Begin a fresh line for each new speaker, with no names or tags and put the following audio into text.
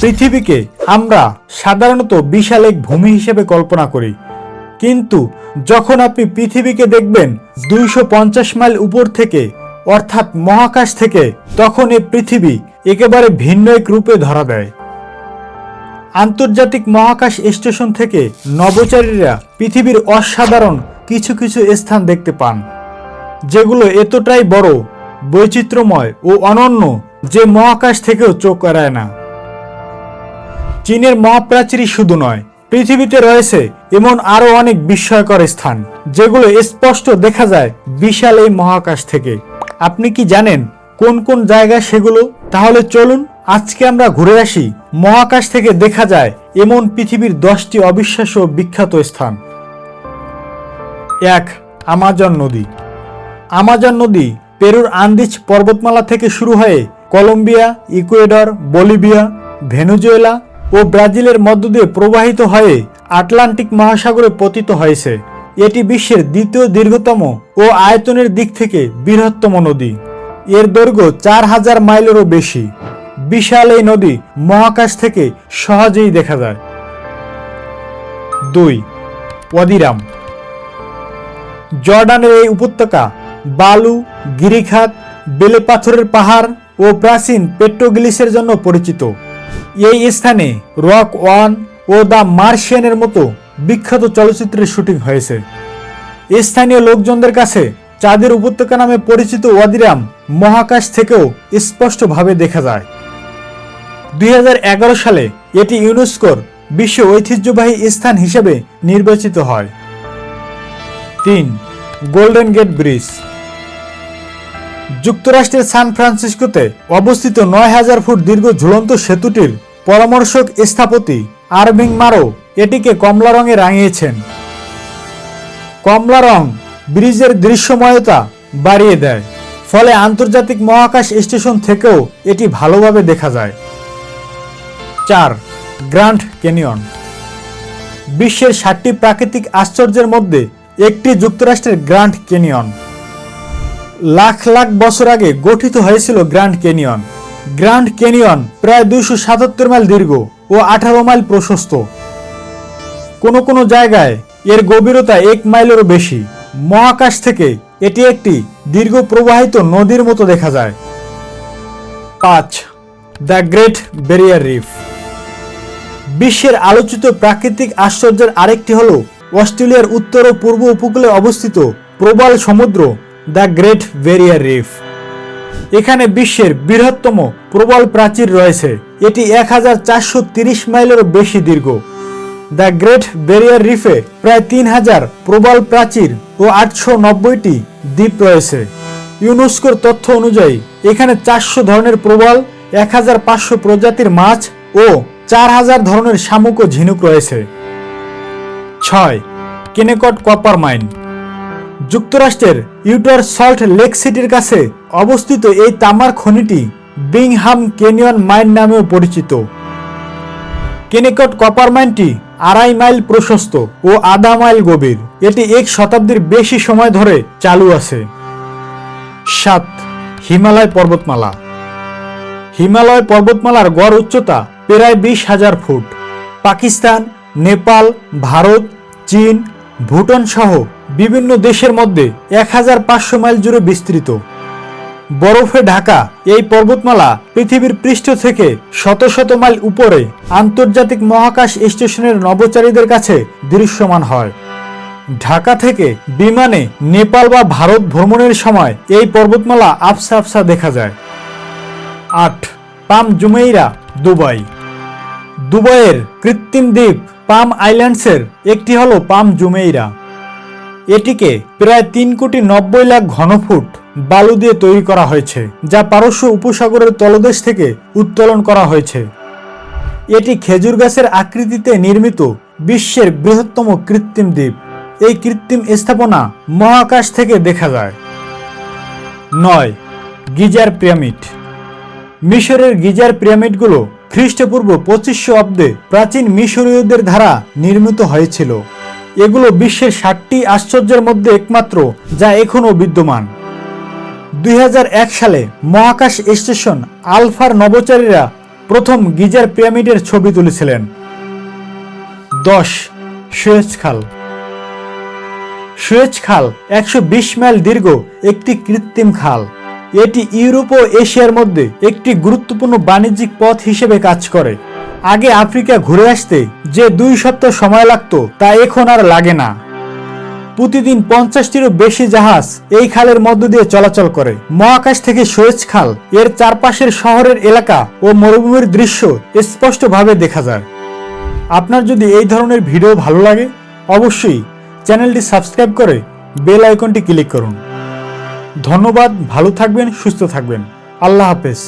পৃথিবীকে আমরা সাধারণত বিশাল এক ভূমি হিসেবে কল্পনা করি। কিন্তু যখন আপনি পৃথিবীকে দেখবেন দুইশো পঞ্চাশ মাইল উপর থেকে, অর্থাৎ মহাকাশ থেকে, তখন এই পৃথিবী একেবারে ভিন্ন এক রূপে ধরা দেয়। আন্তর্জাতিক মহাকাশ স্টেশন থেকে নভোচারীরা পৃথিবীর অসাধারণ কিছু কিছু স্থান দেখতে পান, যেগুলো এতটাই বড়, বৈচিত্র্যময় ও অনন্য যে মহাকাশ থেকেও চোখ এড়ায় না। চীনের মহাপ্রাচীরই শুধু নয়, পৃথিবীতে রয়েছে এমন আরও অনেক বিস্ময়কর স্থান, যেগুলো স্পষ্ট দেখা যায় বিশাল এই মহাকাশ থেকে। আপনি কি জানেন কোন কোন জায়গা সেগুলো? তাহলে চলুন আজকে আমরা ঘুরে আসি মহাকাশ থেকে দেখা যায় এমন পৃথিবীর দশটি অবিশ্বাস্য বিখ্যাত স্থান। এক, আমাজন নদী। আমাজন নদী পেরুর আন্দিজ পর্বতমালা থেকে শুরু হয়ে কলম্বিয়া, ইকুয়েডর, বলিভিয়া, ভেনুজুয়েলা ও ব্রাজিলের মধ্য দিয়ে প্রবাহিত হয়ে আটলান্টিক মহাসাগরে পতিত হয়েছে। এটি বিশ্বের দ্বিতীয় দীর্ঘতম ও আয়তনের দিক থেকে বৃহত্তম নদী। এর দৈর্ঘ্য চার হাজার মাইলেরও বেশি। বিশাল এই নদী মহাকাশ থেকে সহজেই দেখা যায়। দুই, অদিরাম। জর্ডানের এই উপত্যকা বালু, গিরিখাত বেলে পাথরের পাহাড় ও প্রাচীন পেট্রোগ্লিসের জন্য পরিচিত। এই স্থানে রক ওয়ান ও দ্য মার্শিয়ানের মতো বিখ্যাত চলচ্চিত্রের শুটিং হয়েছে। স্থানীয় লোকজনদের কাছে চাঁদের উপত্যকা নামে পরিচিত ওয়াদিরাম মহাকাশ থেকেও স্পষ্টভাবে দেখা যায়। দুই হাজার এগারো সালে এটি ইউনেস্কোর বিশ্ব ঐতিহ্যবাহী স্থান হিসেবে নির্বাচিত হয়। তিন, গোল্ডেন গেট ব্রিজ। যুক্তরাষ্ট্রের সান ফ্রান্সিসকোতে অবস্থিত নয় হাজার ফুট দীর্ঘ ঝুলন্ত সেতুটির পরামর্শক স্থাপতি আরভিং মারো এটিকে কমলা রঙে রাঙিয়েছেন। কমলা রং ব্রিজের দৃশ্যময়তা বাড়িয়ে দেয়, ফলে আন্তর্জাতিক মহাকাশ স্টেশন থেকেও এটি ভালোভাবে দেখা যায়। চার গ্র্যান্ড ক্যানিয়ন। বিশ্বের ষাটটি প্রাকৃতিক আশ্চর্যের মধ্যে একটি যুক্তরাষ্ট্রের গ্র্যান্ড ক্যানিয়ন। লাখ লাখ বছর আগে গঠিত হয়েছিল গ্র্যান্ড ক্যানিয়ন। গ্র্যান্ড ক্যানিয়ন প্রায় দুইশো সাতাত্তর মাইল দীর্ঘ ও আঠারো মাইল প্রশস্ত। কোনো কোনো জায়গায় এর গভীরতা এক মাইলেরও বেশি। মহাকাশ থেকে এটি একটি দীর্ঘ প্রবাহিত নদীর মতো দেখা যায়। পাঁচ, দ্য গ্রেট ব্যারিয়ার রিফ। বিশ্বের আলোচিত প্রাকৃতিক আশ্চর্যের আরেকটি হল অস্ট্রেলিয়ার উত্তর ও পূর্ব উপকূলে অবস্থিত প্রবাল সমুদ্র দ্য গ্রেট ব্যারিয়ার রিফ। এখানে বিশ্বের বৃহত্তম প্রবল প্রাচীর রয়েছে। এটি এক হাজার চারশো তিরিশ মাইলেরও বেশি দীর্ঘ। দ্য গ্রেট ব্যারিয়ার রিফে প্রায় তিন হাজার প্রবল প্রাচীর ও আটশো নব্বইটি দ্বীপ রয়েছে। ইউনেস্কোর তথ্য অনুযায়ী, এখানে চারশো ধরনের প্রবল এক হাজার পাঁচশো প্রজাতির মাছ ও চার হাজার ধরনের শামুক ও ঝিনুক রয়েছে। ছয়, কেনেকট কপার মাইন। যুক্তরাষ্ট্রের ইউটার সল্ট লেক সিটির কাছে অবস্থিত এই তামার খনিটি বিংহাম কেনিয়ন মাইন নামেও পরিচিত। কেনেকট কপার মাইনটি আড়াই মাইল প্রশস্ত ও আধা মাইল গভীর। এটি এক শতাব্দীর বেশি সময় ধরে চালু আছে। সাত, হিমালয় পর্বতমালা। হিমালয় পর্বতমালার গড় উচ্চতা প্রায় বিশ হাজার ফুট। পাকিস্তান, নেপাল, ভারত, চীন, ভুটান সহ বিভিন্ন দেশের মধ্যে এক হাজার পাঁচশো মাইল জুড়ে বিস্তৃত। বরফে ঢাকা, এই পর্বতমালা পৃথিবীর পৃষ্ঠ থেকে শত শত মাইল উপরে আন্তর্জাতিক মহাকাশ স্টেশনের নভোচারীদের কাছে দৃশ্যমান হয়। ঢাকা থেকে বিমানে নেপাল বা ভারত ভ্রমণের সময় এই পর্বতমালা আফসা আফসা দেখা যায়। আট, পাম জুমেইরা, দুবাই। দুবাইয়ের কৃত্রিম দ্বীপ পাম আইল্যান্ডসের একটি হলো পাম জুমেইরা। এটিকে প্রায় তিন কোটি নব্বই লাখ ঘনফুট বালু দিয়ে তৈরি করা হয়েছে, যা পারস্য উপসাগরের তলদেশ থেকে উত্তোলন করা হয়েছে। এটি খেজুর গাছের আকৃতিতে নির্মিত বিশ্বের বৃহত্তম কৃত্রিম দ্বীপ। এই কৃত্রিম স্থাপনা মহাকাশ থেকে দেখা যায়। নয়, গিজার পিরামিড। মিশরের গিজার পিরামিডগুলো খ্রিস্টপূর্ব পঁচিশশো অব্দে প্রাচীন মিশরীয়দের দ্বারা নির্মিত হয়েছিল। এগুলো বিশ্বের ষাটটি আশ্চর্যের মধ্যে একমাত্র, যা এখনও বিদ্যমান। দুই হাজার এক সালে মহাকাশ স্টেশন আলফার নভোচারীরা প্রথম গিজার পিরামিডের ছবি তুলেছিলেন। দশ সুয়েজ খাল। সুয়েজ খাল একশো বিশ মাইল দীর্ঘ একটি কৃত্রিম খাল। এটি ইউরোপ ও এশিয়ার মধ্যে একটি গুরুত্বপূর্ণ বাণিজ্যিক পথ হিসেবে কাজ করে। আগে আফ্রিকা ঘুরে আসতে যে দুই সপ্তাহ সময় লাগত তা এখন আর লাগে না। প্রতিদিন পঞ্চাশটিরও বেশি জাহাজ এই খালের মধ্য দিয়ে চলাচল করে। মহাকাশ থেকে সুয়েজ খাল, এর চারপাশের শহরের এলাকা ও মরুভূমির দৃশ্য স্পষ্টভাবে দেখা যায়। আপনার যদি এই ধরনের ভিডিও ভালো লাগে, অবশ্যই চ্যানেলটি সাবস্ক্রাইব করে বেল আইকনটি ক্লিক করুন। ধন্যবাদ, ভালো থাকবেন, সুস্থ থাকবেন। আল্লাহ হাফেজ।